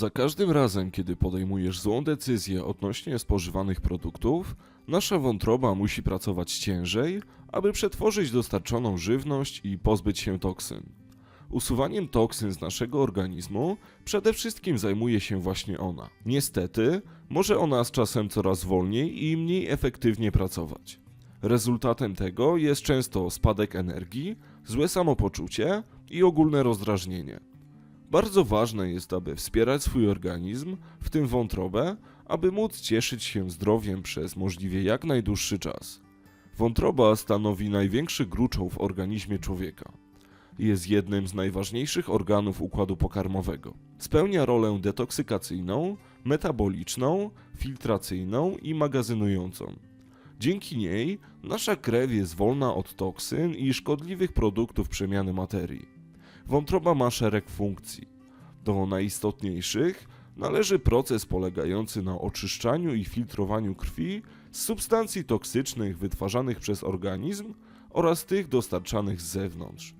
Za każdym razem, kiedy podejmujesz złą decyzję odnośnie spożywanych produktów, nasza wątroba musi pracować ciężej, aby przetworzyć dostarczoną żywność i pozbyć się toksyn. Usuwaniem toksyn z naszego organizmu przede wszystkim zajmuje się właśnie ona. Niestety, może ona z czasem coraz wolniej i mniej efektywnie pracować. Rezultatem tego jest często spadek energii, złe samopoczucie i ogólne rozdrażnienie. Bardzo ważne jest, aby wspierać swój organizm, w tym wątrobę, aby móc cieszyć się zdrowiem przez możliwie jak najdłuższy czas. Wątroba stanowi największy gruczoł w organizmie człowieka. Jest jednym z najważniejszych organów układu pokarmowego. Spełnia rolę detoksykacyjną, metaboliczną, filtracyjną i magazynującą. Dzięki niej nasza krew jest wolna od toksyn i szkodliwych produktów przemiany materii. Wątroba ma szereg funkcji. Do najistotniejszych należy proces polegający na oczyszczaniu i filtrowaniu krwi z substancji toksycznych wytwarzanych przez organizm oraz tych dostarczanych z zewnątrz.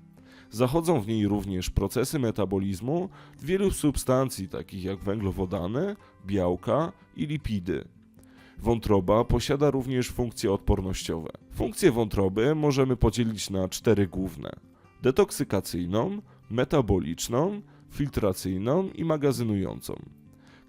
Zachodzą w niej również procesy metabolizmu wielu substancji takich jak węglowodany, białka i lipidy. Wątroba posiada również funkcje odpornościowe. Funkcje wątroby możemy podzielić na cztery główne: detoksykacyjną, metaboliczną, filtracyjną i magazynującą.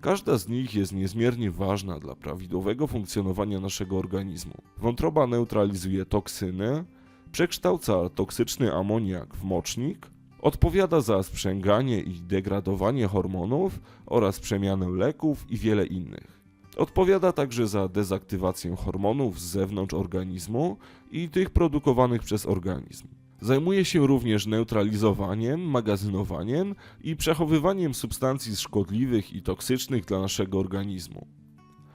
Każda z nich jest niezmiernie ważna dla prawidłowego funkcjonowania naszego organizmu. Wątroba neutralizuje toksyny, przekształca toksyczny amoniak w mocznik, odpowiada za sprzęganie i degradowanie hormonów oraz przemianę leków i wiele innych. Odpowiada także za dezaktywację hormonów z zewnątrz organizmu i tych produkowanych przez organizm. Zajmuje się również neutralizowaniem, magazynowaniem i przechowywaniem substancji szkodliwych i toksycznych dla naszego organizmu.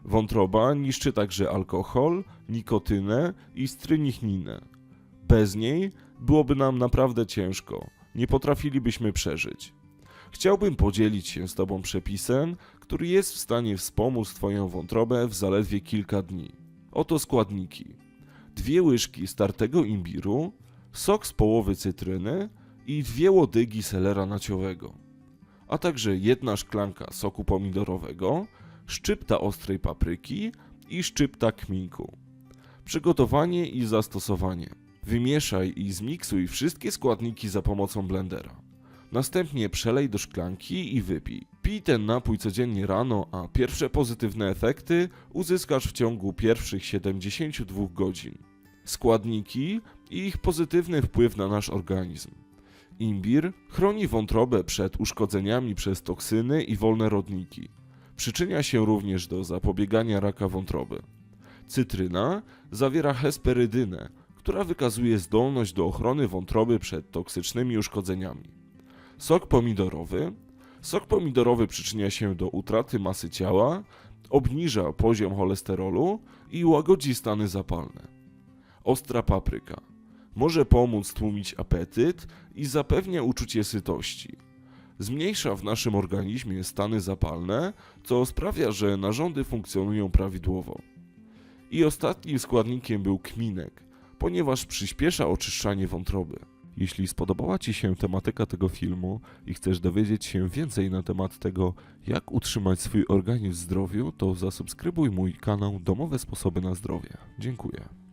Wątroba niszczy także alkohol, nikotynę i strynichninę. Bez niej byłoby nam naprawdę ciężko, nie potrafilibyśmy przeżyć. Chciałbym podzielić się z Tobą przepisem, który jest w stanie wspomóc Twoją wątrobę w zaledwie kilka dni. Oto składniki: dwie łyżki startego imbiru, sok z połowy cytryny i dwie łodygi selera naciowego, a także jedna szklanka soku pomidorowego, szczypta ostrej papryki i szczypta kminku. Przygotowanie i zastosowanie. Wymieszaj i zmiksuj wszystkie składniki za pomocą blendera. Następnie przelej do szklanki i wypij. Pij ten napój codziennie rano, a pierwsze pozytywne efekty uzyskasz w ciągu pierwszych 72 godzin. Składniki i ich pozytywny wpływ na nasz organizm. Imbir chroni wątrobę przed uszkodzeniami przez toksyny i wolne rodniki. Przyczynia się również do zapobiegania raka wątroby. Cytryna zawiera hesperydynę, która wykazuje zdolność do ochrony wątroby przed toksycznymi uszkodzeniami. Sok pomidorowy. Sok pomidorowy przyczynia się do utraty masy ciała, obniża poziom cholesterolu i łagodzi stany zapalne. Ostra papryka. Może pomóc tłumić apetyt i zapewnia uczucie sytości. Zmniejsza w naszym organizmie stany zapalne, co sprawia, że narządy funkcjonują prawidłowo. I ostatnim składnikiem był kminek, ponieważ przyspiesza oczyszczanie wątroby. Jeśli spodobała Ci się tematyka tego filmu i chcesz dowiedzieć się więcej na temat tego, jak utrzymać swój organizm w zdrowiu, to zasubskrybuj mój kanał Domowe Sposoby na Zdrowie. Dziękuję.